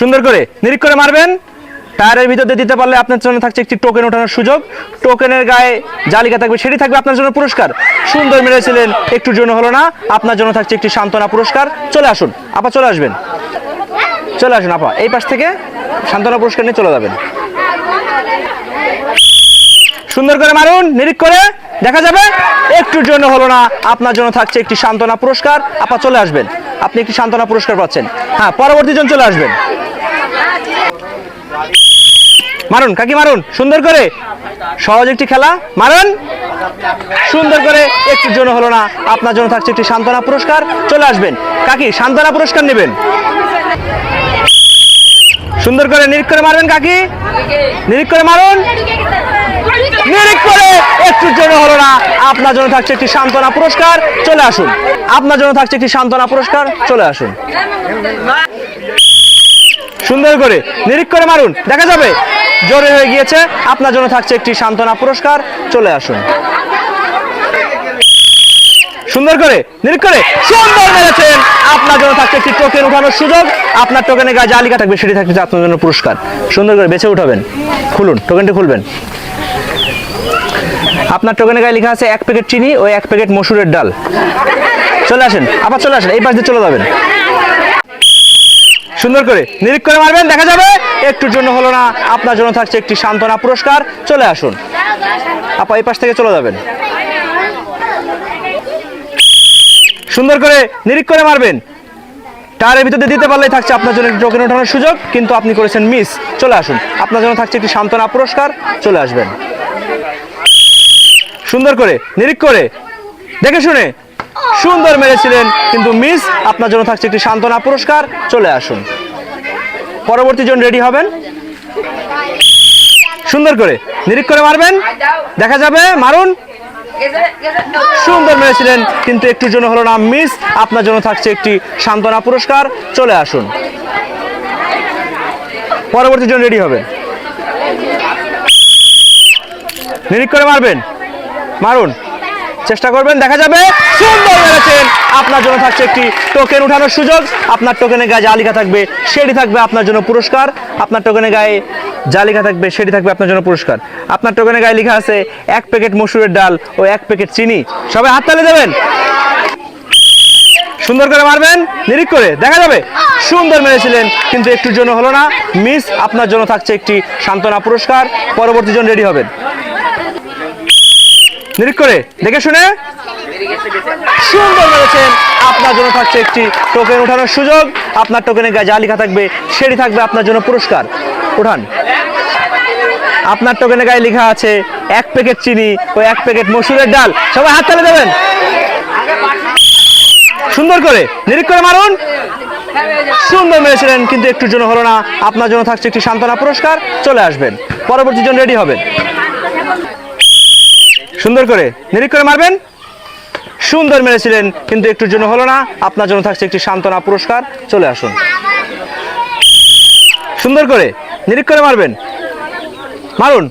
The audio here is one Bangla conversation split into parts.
সুন্দর করে, নিরিখ করে মারবেন। টায়ারের ভিতর দিয়ে দিতে পারলে আপনার জন্য থাকছে একটি টোকেন ওঠানোর সুযোগ। টোকেনের গায়ে জালিকা থাকবে, সেটি থাকবে আপনার জন্য পুরস্কার। সুন্দর মেরেছিলেন, একটুর জন্য হলো না, আপনার জন্য থাকছে একটি সান্ত্বনা পুরস্কার। চলে আসুন, আপা চলে আসবেন। চলে আসুন, আপা, এই পাশ থেকে সান্ত্বনা পুরস্কার নিয়ে চলে যাবেন। সুন্দর করে মারুন, নিরিখ করে, দেখা যাবে? একটুর জন্য হলো না, আপনার জন্য থাকছে একটি সান্ত্বনা পুরস্কার। আপা চলে আসবেন, আপনি একটি সান্ত্বনা পুরস্কার পাচ্ছেন। হ্যাঁ পরবর্তী জন চলে আসবেন। মারুন, কাকি মারুন, সুন্দর করে। সহজ একটি খেলা, মারুন। সুন্দর করে, একটির জন্য হলো না, আপনার জন্য থাকছে একটি সান্ত্বনা পুরস্কার। চলে আসবেন। কাকি, সান্ত্বনা পুরস্কার নেবেন। সুন্দর করে নিরিখ করে মারবেন কাকি। নিরিখ করে মারুন। নিরিখ করে, একটুর জন্য হলো না, আপনার জন্য থাকছে একটি সান্ত্বনা পুরস্কার। চলে আসুন। আপনার জন্য থাকছে একটি সান্ত্বনা পুরস্কার। চলে আসুন। সুন্দর করে নিরিখ করে মারুন। দেখা যাবে। জোরে হয়ে গিয়েছে। আপনার জন্য থাকছে একটি সান্ত্বনা পুরস্কার। চলে আসুন। সুন্দর করে, নিরিখ করে। সুন্দর মেরেছেন। আপনার জন্য থাকছে একটি টোকেন উঠানোর সুযোগ। আপনার টোকেনে গায়ে জালিকা থাকবে সেটি থাকছে আপনার জন্য পুরস্কার। সুন্দর করে বেছে উঠাবেন। খুলুন টোকেনটি খুলবেন। আপনার টোকেনে গায়ে লেখা আছে এক প্যাকেট চিনি ও এক প্যাকেট মসুরের ডাল। চলে আসেন। আবার চলে আসেন। এই পাশ দিয়ে চলে যাবেন। সুন্দর করে নিরিখ করে মারবেন, দেখা যাবে একটুর জন্য হলো না, আপনার জন্য থাকছে একটি সান্ত্বনা পুরস্কার। চলে আসুন। আপা, এই পাশ থেকে চলে যাবেন। সুন্দর করে নিরিখ করে মারবেন। টায়ারের ভিতরে দিতে পারলেই থাকছে আপনার জন্য একটি টোকেন ওঠানোর সুযোগ, কিন্তু আপনি করেছেন মিস চলে আসুন। আপনার জন্য থাকছে একটি সান্ত্বনা পুরস্কার, চলে আসবেন। সুন্দর করে নিরিখ করে। দেখে শুনে সুন্দর মেরেছিলেন, কিন্তু মিস, আপনার জন্য থাকছে একটি সান্ত্বনা পুরস্কার। চলে আসুন। পরবর্তী জন রেডি হবেন। সুন্দর করে, নিরিখ করে মারবেন। দেখা যাবে, মারুন। সুন্দর মেরেছিলেন, কিন্তু একটুর জন্য হলো না মিস, আপনার জন্য থাকছে একটি সান্ত্বনা পুরস্কার। চলে আসুন। পরবর্তী জন রেডি হবে নিরিখ করে মারবেন। মারুন। চেষ্টা করবেন, দেখা যাবে। সুন্দর মেরেছেন। আপনার জন্য থাকছে একটি টোকেন উঠানোর সুযোগ। আপনার টোকেনের গায়ে যা জালিকা থাকবে, সেটি থাকবে আপনার জন্য পুরস্কার। আপনার টোকেনের গায়ে জালিকা থাকবে, সেটি থাকবে আপনার জন্য পুরস্কার। আপনার টোকেনের গায়ে লেখা আছে, এক প্যাকেট মসুরের ডাল ও এক প্যাকেট চিনি। সবাই হাত তালে দেবেন। সুন্দর করে মারবেন, নিরিখ করে, দেখা যাবে। সুন্দর মেরেছিলেন, কিন্তু একটুর জন্য হলো না। মিস, আপনার জন্য থাকছে একটি সান্ত্বনা পুরস্কার। পরবর্তী জন রেডি হবেন। নিরিখ করে, দেখে শুনে? সুন্দর মেরেছেন। আপনার জন্য থাকছে একটি টোকেন ওঠানোর সুযোগ। আপনার টোকেনের গায়ে যা লেখা থাকবে, সেটি থাকবে আপনার জন্য পুরস্কার। উঠান আপনার টোকেনের গায়ে লেখা আছে, এক প্যাকেট চিনি ও এক প্যাকেট মসুরের ডাল। সবাই হাত তালে দেবেন। সুন্দর করে, নিরিখ করে মারুন। সুন্দর মেরেছিলেন, কিন্তু একটুর জন্য হলো না। আপনার জন্য থাকছে একটি সান্ত্বনা পুরস্কার। চলে আসবেন। পরবর্তী জন রেডি হবেন। সুন্দর করে, নিরিখ করে মারবেন। সুন্দর মেরেছিলেন, কিন্তু একটুর জন্য হলো না। আপনার জন্য থাকছে একটি সান্ত্বনা পুরস্কার। চলে আসুন। সুন্দর করে, নিরিখ করে মারবেন। মারুন।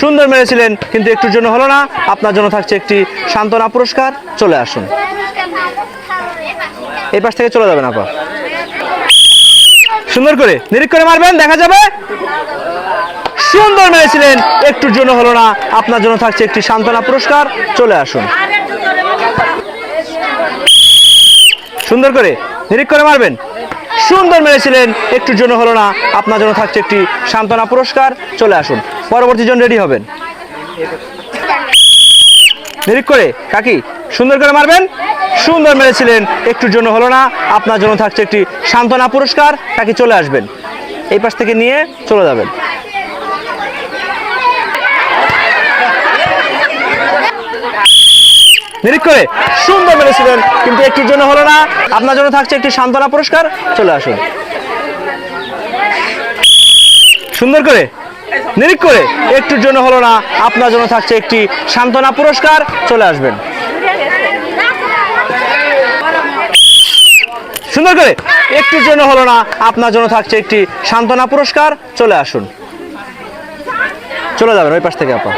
সুন্দর মেরেছিলেন, কিন্তু একটুর জন্য হলো না। আপনার জন্য থাকছে একটি সান্ত্বনা পুরস্কার। চলে আসুন। এই পাশ থেকে চলে যাবেন, আপা। সুন্দর করে করে মারবেন, দেখা যাবে। সুন্দর মেরেছিলেন। একটুর জন্য হলো না, আপনার জন্য থাকছে একটি সান্ত্বনা পুরস্কার। চলে আসুন। সুন্দর করে নিরিখ করে মারবেন। সুন্দর মেরেছিলেন, একটুর জন্য হলো না, আপনার জন্য থাকছে একটি সান্ত্বনা পুরস্কার। চলে আসুন। পরবর্তী জন রেডি হবেন। নিরিখ করে, কাকি, সুন্দর করে মারবেন। সুন্দর মেরেছিলেন, একটুর জন্য হলো না, আপনার জন্য থাকছে একটি সান্ত্বনা পুরস্কার। কাকি চলে আসবেন। এই পাশ থেকে নিয়ে চলে যাবেন। নিরিখ করে সুন্দর মেরেছিলেন, কিন্তু একটির জন্য হলো না, আপনার জন্য থাকছে একটি সান্ত্বনা পুরস্কার, চলে আসুন। সুন্দর করে, নিরিখ করে একটুর জন্য হলো না, আপনার জন্য থাকছে একটি সান্ত্বনা পুরস্কার, চলে আসবেন। সুন্দর করে একটুর জন্য হলো না, আপনার জন্য থাকছে একটি সান্ত্বনা পুরস্কার, চলে আসুন। চলে যাবেন ওই পাশ থেকে, আপা।